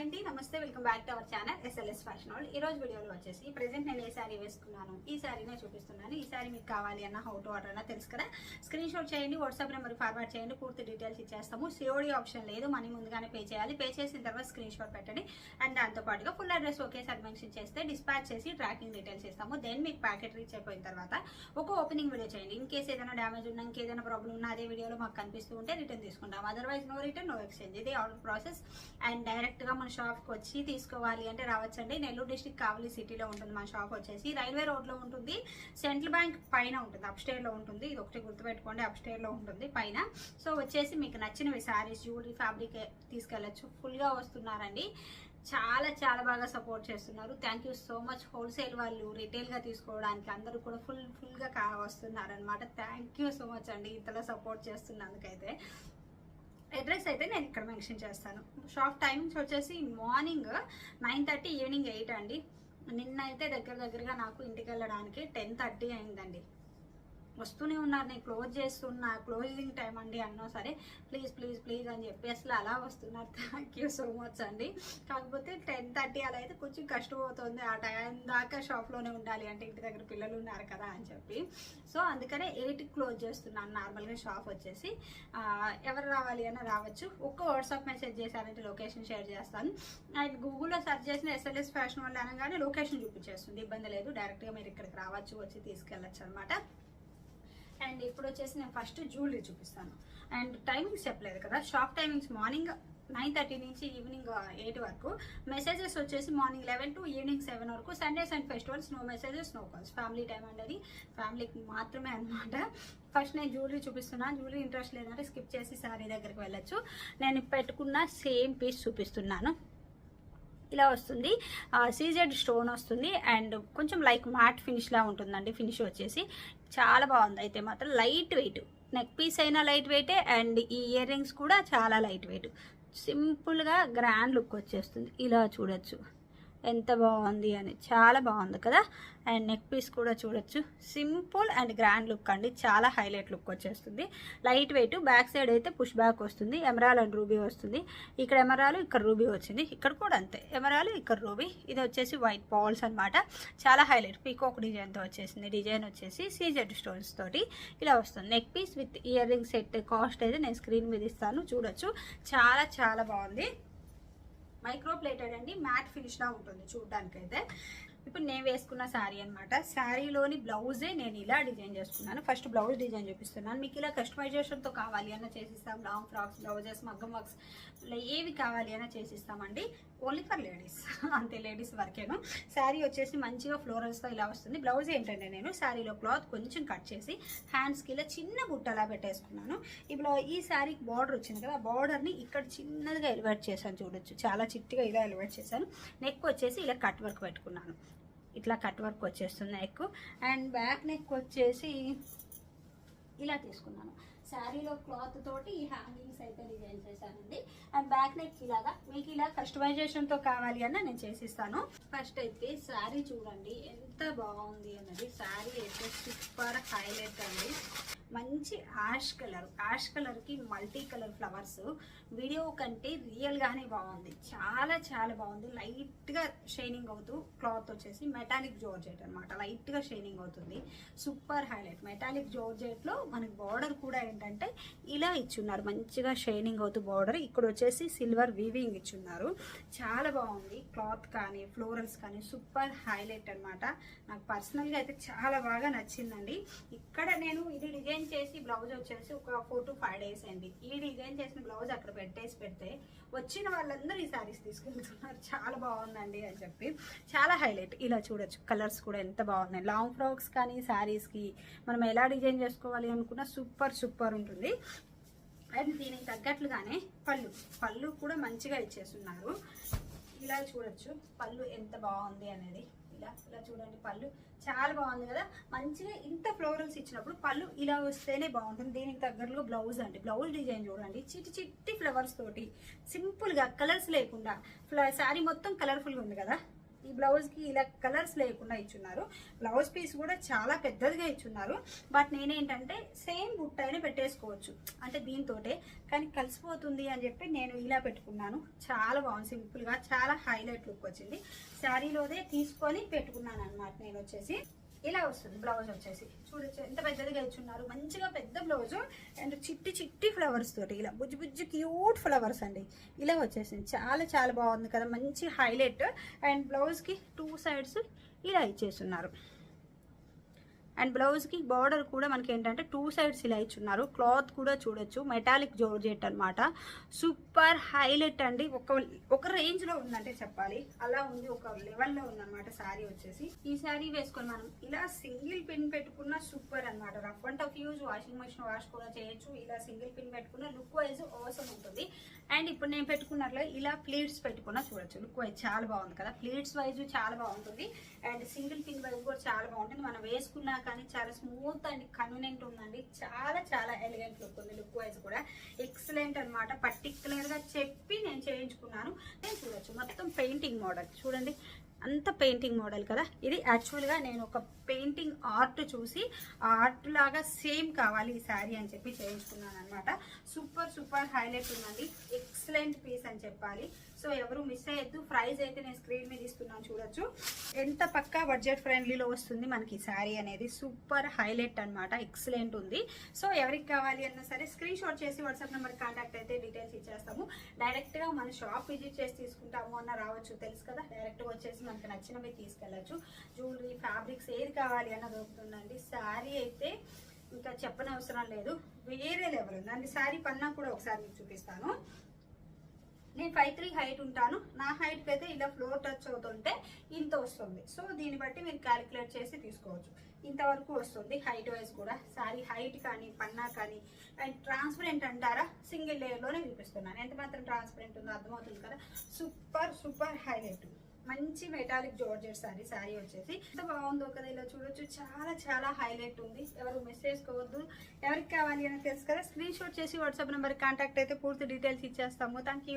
అండి నమస్తే welcome back to our channel SLS fashion వాళ్ళు ఈ రోజు వీడియోలో వచ్చేసి ప్రెసెంట్ నేను ఏ శారీ వేసుకున్నాను? ఈ శారీనే చూపిస్తున్నాను. ఈ శారీ మీకు కావాలి అన్న హౌ టు ఆర్డర్ అన్న తెలుసు కదా? స్క్రీన్ షాట్ చేయండి వాట్సాప్ నెంబర్ ఫార్వర్డ్ చేయండి పూర్తి డీటెయిల్స్ ఇచ్చేస్తాము. సిఓడి ఆప్షన్ లేదు మనీ ముందుగానే పే చేయాలి. పే చేసిన తర్వాత స్క్రీన్ షాట్ పెట్టండి అండ్ దాంతోపాటుగా ఫుల్ అడ్రస్ ఒకేసారి మెన్షన్ చేస్తే డిస్పాచ్ చేసి ట్రాకింగ్ డీటెయిల్స్ ఇస్తాము. దెన్ మీకు ప్యాకెట్ రీచ్ అయిపోయిన తర్వాత ఒక ఓపెనింగ్ వీడియో చేయండి. ఇన్ కేసు ఏదైనా డ్యామేజ్ ఉన్నా ఇంకేదైనా ప్రాబ్లం ఉన్నా అదే వీడియోలో మాకు కనిపిస్తూ ఉంటే రిటర్న్ తీసుకుంటాం otherwise no return no exchange ఇది ఆర్డర్ ప్రాసెస్ అండ్ డైరెక్ట్గా మన షాప్కి వచ్చి తీసుకోవాలి అంటే రావచ్చండి. నెల్లూరు డిస్టిక్ కావలి సిటీలో ఉంటుంది మా షాప్ వచ్చేసి. రైల్వే రోడ్లో ఉంటుంది. సెంట్రల్ బ్యాంక్ పైన ఉంటుంది. అప్స్టేర్లో ఉంటుంది. ఇది ఒకటి గుర్తుపెట్టుకోండి. అప్ ఉంటుంది పైన. సో వచ్చేసి మీకు నచ్చినవి సారీస్ జ్యువెలరీ ఫ్యాబ్రిక్ తీసుకెళ్ళచ్చు. ఫుల్గా వస్తున్నారండి. చాలా చాలా బాగా సపోర్ట్ చేస్తున్నారు. Thank you so much. Wholesale వాళ్ళు రిటైల్గా తీసుకోవడానికి అందరూ కూడా ఫుల్ ఫుల్గా వస్తున్నారనమాట కా థ్యాంక్ యూ సో మచ్ అండి ఇంతలో సపోర్ట్ చేస్తున్నందుకైతే. అడ్రస్ అయితే నేను ఇక్కడ మెన్షన్ చేస్తాను. షాప్ టైమింగ్స్ వచ్చేసి morning nine thirty evening eight అండి. నిన్న అయితే దగ్గర దగ్గరగా నాకు ఇంటికి వెళ్ళడానికి టెన్ థర్టీ అయిందండి. వస్తూనే ఉన్నారు నేను క్లోజ్ చేస్తున్నా క్లోజింగ్ టైం అండి అన్నా సరే ప్లీజ్ ప్లీజ్ ప్లీజ్ అని చెప్పి అసలు అలా వస్తున్నారు. థ్యాంక్ యూ సో మచ్ అండి. కాకపోతే టెన్ థర్టీ అలా అయితే కొంచెం కష్టమవుతుంది. ఆ టైం దాకా షాప్లోనే ఉండాలి అంటే ఇంటి దగ్గర పిల్లలు ఉన్నారు కదా అని చెప్పి. సో అందుకనే ఎయిట్కి క్లోజ్ చేస్తున్నాను. నార్మల్గా షాప్ వచ్చేసి. ఎవరు రావాలి అని రావచ్చు. ఒక్క వాట్సాప్ మెసేజ్ చేశారంటే లొకేషన్ షేర్ చేస్తాను. అండ్ గూగుల్లో సెర్చ్ చేసిన ఎస్ఎల్ఎస్ ఫ్యాషన్ వల్ల అనగానే లొకేషన్ చూపించేస్తుంది. ఇబ్బంది లేదు. డైరెక్ట్గా మీరు ఇక్కడికి రావచ్చు వచ్చి తీసుకెళ్ళచ్చు అనమాట. అండ్ ఇప్పుడు వచ్చేసి నేను ఫస్ట్ జ్యువెలరీ చూపిస్తాను. అండ్ టైమింగ్స్ చెప్పలేదు కదా. Shop timings morning nine thirty నుంచి ఈవినింగ్ ఎయిట్ వరకు. మెసేజెస్ వచ్చేసి morning eleven to evening seven వరకు. Sundays and festivals no messages no calls family time అనేది ఫ్యామిలీకి మాత్రమే అనమాట ఫస్ట్ నేను జ్యువెలరీ చూపిస్తున్నాను జ్యువెలరీ ఇంట్రెస్ట్ లేదంటే స్కిప్ చేసి శారీ దగ్గరికి వెళ్ళొచ్చు. నేను పెట్టుకున్న సేమ్ పీస్ చూపిస్తున్నాను. ఇలా వస్తుంది. సీజెడ్ స్టోన్ వస్తుంది. అండ్ కొంచెం లైక్ మ్యాట్ ఫినిష్లా ఉంటుందండి ఫినిష్ వచ్చేసి. చాలా బాగుంది. అయితే మాత్రం లైట్ వెయిట్ నెక్ పీస్ అయినా లైట్ వెయిటే అండ్ ఈ ఇయర్ రింగ్స్ కూడా చాలా లైట్ వెయిట్ సింపుల్గా గ్రాండ్ లుక్ వచ్చేస్తుంది. ఇలా చూడొచ్చు. ఎంత బాగుంది అని. చాలా బాగుంది కదా? అండ్ నెక్ పీస్ కూడా చూడొచ్చు. సింపుల్ అండ్ గ్రాండ్ లుక్ అండి. చాలా హైలైట్ లుక్ వచ్చేస్తుంది. లైట్ వెయిట్ బ్యాక్ సైడ్ అయితే పుష్ బ్యాక్ వస్తుంది. ఎమరాల్ అండ్ రూబీ వస్తుంది. ఇక్కడ ఎమరాలు ఇక్కడ రూబీ వచ్చింది. ఇక్కడ కూడా అంతే. ఎమరాలు ఇక్కడ రూబీ. ఇది వచ్చేసి వైట్ పాల్స్ అన్నమాట. చాలా హైలైట్. పీకోక్ డిజైన్తో వచ్చేసింది. డిజైన్ వచ్చేసి సీజెడ్ స్టోన్స్ తోటి ఇలా వస్తుంది. Neck piece with earrings set cost అయితే నేను స్క్రీన్ మీద ఇస్తాను. చూడొచ్చు. చాలా చాలా బాగుంది. మైక్రో ప్లేటెడ్ అండి మ్యాట్ ఫినిష్ లా ఉంటుంది చూడడానికి అయితే ఇప్పుడు నేను వేసుకున్న శారీ అనమాట శారీలోని బ్లౌజే నేను ఇలా డిజైన్ చేసుకున్నాను ఫస్ట్ బ్లౌజ్ డిజైన్ చూపిస్తున్నాను. మీకు ఇలా కస్టమైజేషన్తో కావాలి అన్న చేసిస్తాం. లాంగ్ ఫ్రాక్స్ బ్లౌజెస్ మగ్గం వర్క్స్ ఇలా ఏవి కావాలి అన్న చేసిస్తామండి. ఓన్లీ ఫర్ లేడీస్ అంతే లేడీస్ వరకేను. శారీ వచ్చేసి మంచిగా ఫ్లోరల్స్తో ఇలా వస్తుంది. బ్లౌజ్ ఏంటంటే నేను శారీలో క్లాత్ కొంచెం కట్ చేసి హ్యాండ్స్కి ఇలా చిన్న బుట్టలా పెట్టేసుకున్నాను. ఇప్పుడు ఈ శారీకి బార్డర్ వచ్చింది కదా ఆ బార్డర్ని ఇక్కడ చిన్నదిగా ఎలివేట్ చేశాను చూడొచ్చు. చాలా చిట్టిగా ఇలా ఎలివేట్ చేశాను. నెక్ వచ్చేసి ఇలా కట్ వర్క్ పెట్టుకున్నాను. ఇట్లా కట్ వర్క్ వచ్చేస్తుంది నెక్ అండ్ బ్యాక్ నెక్ వచ్చేసి ఇలా తీసుకున్నాను. శారీలో క్లాత్ తోటి ఈ హ్యాంగింగ్స్ అయితే డిజైన్ చేశానండి. అండ్ బ్యాక్ నెక్ ఇలాగా మీకు ఇలా కస్టమైజేషన్తో కావాలి అన్న నేను చేసిస్తాను. ఫస్ట్ అయితే శారీ చూడండి ఎంత బాగుంది అన్నది. శారీ అయితే సూపర్ హైలైట్ అండి. మంచి యాష్ కలర్ యాష్ కలర్కి మల్టీ కలర్ ఫ్లవర్స్ వీడియో కంటే రియల్గానే బాగుంది. చాలా చాలా బాగుంది. లైట్గా షైనింగ్ అవుతూ క్లాత్ వచ్చేసి మెటాలిక్ జోర్జెట్ అనమాట లైట్గా షైనింగ్ అవుతుంది. సూపర్ హైలైట్ మెటాలిక్ జోర్జెట్లో మనకి బార్డర్ కూడా ఏంటంటే ఇలా ఇచ్చున్నారు. మంచిగా షైనింగ్ అవుతూ బార్డర్ ఇక్కడ వచ్చేసి సిల్వర్ వీవింగ్ ఇచ్చున్నారు. చాలా బాగుంది. క్లాత్ కానీ ఫ్లోరల్స్ కానీ సూపర్ హైలైట్ అన్నమాట. నాకు పర్సనల్గా అయితే చాలా బాగా నచ్చిందండి. ఇక్కడ నేను ఇది డిజైన్ చేసి బ్లౌజ్ వచ్చేసి ఒక ఫోర్ టు ఫైవ్ డేస్ అండి. ఈ డిజైన్ చేసిన బ్లౌజ్ అక్కడ పెట్టేసి పెడితే వచ్చిన వాళ్ళందరూ ఈ సారీస్ తీసుకెళ్తున్నారు. చాలా బాగుందండి అని చెప్పి. చాలా హైలైట్. ఇలా చూడొచ్చు. కలర్స్ కూడా ఎంత బాగున్నాయి. లాంగ్ ఫ్రాక్స్ కానీ శారీస్కి మనం ఎలా డిజైన్ చేసుకోవాలి అనుకున్నా సూపర్ సూపర్ ఉంటుంది. అండ్ దీనికి తగ్గట్లుగానే పళ్ళు. పళ్ళు కూడా మంచిగా ఇచ్చేస్తున్నారు. ఇలా చూడొచ్చు. పళ్ళు ఎంత బాగుంది అనేది. ఇలా ఇలా చూడండి పళ్ళు. చాలా బాగుంది కదా. మంచిగా ఇంత ఫ్లోరల్స్ ఇచ్చినప్పుడు పళ్ళు ఇలా వస్తేనే బాగుంటుంది. దీనికి తగ్గట్టుగా బ్లౌజ్ అండి. బ్లౌజ్ డిజైన్ చూడండి. చిట్టి చిట్టి ఫ్లవర్స్ తోటి సింపుల్గా కలర్స్ లేకుండా ఫ్ల శారీ మొత్తం కలర్ఫుల్గా ఉంది కదా. ఈ బ్లౌజ్కి ఇలా కలర్స్ లేకుండా ఇచ్చున్నారు. బ్లౌజ్ పీస్ కూడా చాలా పెద్దదిగా ఇచ్చున్నారు. బట్ నేనేంటంటే సేమ్ బుట్టైనా పెట్టేసుకోవచ్చు. అంటే దీంతోటే. కానీ కలిసిపోతుంది అని చెప్పి నేను ఇలా పెట్టుకున్నాను. చాలా బాగుంది సింపుల్గా చాలా హైలైట్ లుక్ వచ్చింది. శారీలోదే తీసుకొని పెట్టుకున్నాను అనమాట నేను వచ్చేసి ఇలా వస్తుంది బ్లౌజ్ వచ్చేసి. చూడొచ్చు ఎంత పెద్దదిగా ఇచ్చున్నారు మంచిగా పెద్ద బ్లౌజ్ అండ్ చిట్టి చిట్టి ఫ్లవర్స్ తోటి ఇలా బుజ్జి బుజ్జి క్యూట్ ఫ్లవర్స్ అండి. ఇలా వచ్చేసింది. చాలా చాలా బాగుంది కదా. మంచి హైలైట్ అండ్ బ్లౌజ్కి టూ సైడ్స్ ఇలా ఇచ్చేస్తున్నారు. అండ్ బ్లౌజ్కి బార్డర్ కూడా మనకి ఏంటంటే టూ సైడ్స్ ఇలా ఇచ్చున్నారు. క్లాత్ కూడా చూడొచ్చు. మెటాలిక్ జోర్జెట్ అన్నమాట. సూపర్ హైలైట్ అండి. ఒక ఒక రేంజ్లో ఉందంటే చెప్పాలి. అలా ఉంది. ఒక లెవెల్లో ఉందన్నమాట శారీ వచ్చేసి. ఈ శారీ వేసుకొని మనం ఇలా సింగిల్ పిన్ పెట్టుకున్న సూపర్ అన్నమాట. Rough and tough use. Washing machine wash కూడా చేయొచ్చు. ఇలా సింగిల్ పిన్ పెట్టుకున్న లుక్ వైజ్ అవసరం ఉంటుంది. అండ్ ఇప్పుడు నేను పెట్టుకున్నట్లు ఇలా ప్లీట్స్ పెట్టుకున్న చూడొచ్చు. లుక్ వైజ్ చాలా బాగుంది కదా. ప్లీట్స్ వైజ్ చాలా బాగుంటుంది. అండ్ సింగిల్ పిన్ వైజ్ కూడా చాలా బాగుంటుంది. మనం వేసుకున్నాక కానీ చాలా స్మూత్ అండ్ కన్వీనియంట్ ఉందండి. చాలా చాలా ఎలిగెంట్ లుక్ ఉంది లుక్ వైజ్ కూడా. ఎక్సలెంట్ అనమాట పర్టిక్యులర్గా చెప్పి నేను చేయించుకున్నాను. నేను చూడొచ్చు. మొత్తం పెయింటింగ్ మోడల్ చూడండి. అంత పెయింటింగ్ మోడల్ కదా. ఇది యాక్చువల్గా నేను ఒక పెయింటింగ్ ఆర్ట్ చూసి ఆర్ట్ లాగా సేమ్ కావాలి ఈ శారీ అని చెప్పి చేయించుకున్నాను అనమాట సూపర్ సూపర్ హైలైట్ ఉందండి. ఎక్సలెంట్ పీస్ అని చెప్పాలి. సో ఎవరు మిస్ అయ్యద్దు. ప్రైస్ అయితే నేను స్క్రీన్ మీద ఇస్తున్నాను చూడొచ్చు. ఎంత పక్కా బడ్జెట్ ఫ్రెండ్లీలో వస్తుంది మనకి శారీ అనేది. సూపర్ హైలైట్ అన్నమాట ఎక్సలెంట్ ఉంది. సో ఎవరికి కావాలి అన్నా సరే స్క్రీన్ షాట్ చేసి వాట్సాప్ నెంబర్ కాంటాక్ట్ అయితే డీటెయిల్స్ ఇచ్చేస్తాము. డైరెక్ట్గా మన షాప్ విజిట్ చేసి తీసుకుంటాము అన్న రావచ్చు తెలుసు కదా? డైరెక్ట్గా వచ్చేసి మనకి నచ్చినవి తీసుకెళ్ళచ్చు. జ్యువెలరీ ఫ్యాబ్రిక్స్ ఏది కావాలి అన్న దొరుకుతుందండి. శారీ అయితే ఇంకా చెప్పనవసరం లేదు. వేరే లెవెల్ ఉంది అండి శారీ పన్నా కూడా ఒకసారి మీకు చూపిస్తాను. నేను ఫైవ్ త్రీ హైట్ ఉంటాను. నా హైట్ అయితే ఇలా ఫ్లోర్ టచ్ అవుతుంటే ఇంత వస్తుంది. సో దీన్ని బట్టి మీరు క్యాలిక్యులేట్ చేసి తీసుకోవచ్చు. ఇంతవరకు వస్తుంది హైట్ వైజ్ కూడా. సారీ హైట్ కానీ పన్నా కానీ అండ్ ట్రాన్స్పరెంట్ అంటారా? సింగిల్ లేయర్లోనే చూపిస్తున్నాను. ఎంత మాత్రం ట్రాన్స్పరెంట్ ఉందో అర్థమవుతుంది కదా? సూపర్ సూపర్ హైలైట్ మంచి మెటాలిక్ జోర్జెట్ సారీ. సారీ వచ్చేసి ఎంత బాగుందో కదా ఇలా చూడొచ్చు. చాలా చాలా హైలైట్ ఉంది. ఎవరు మిస్ చేసుకోవద్దు. ఎవరికి కావాలి అని తెలుసు కదా? స్క్రీన్ షాట్ చేసి వాట్సాప్ నెంబర్ కాంటాక్ట్ అయితే పూర్తి డీటెయిల్స్ ఇచ్చేస్తాము. థ్యాంక్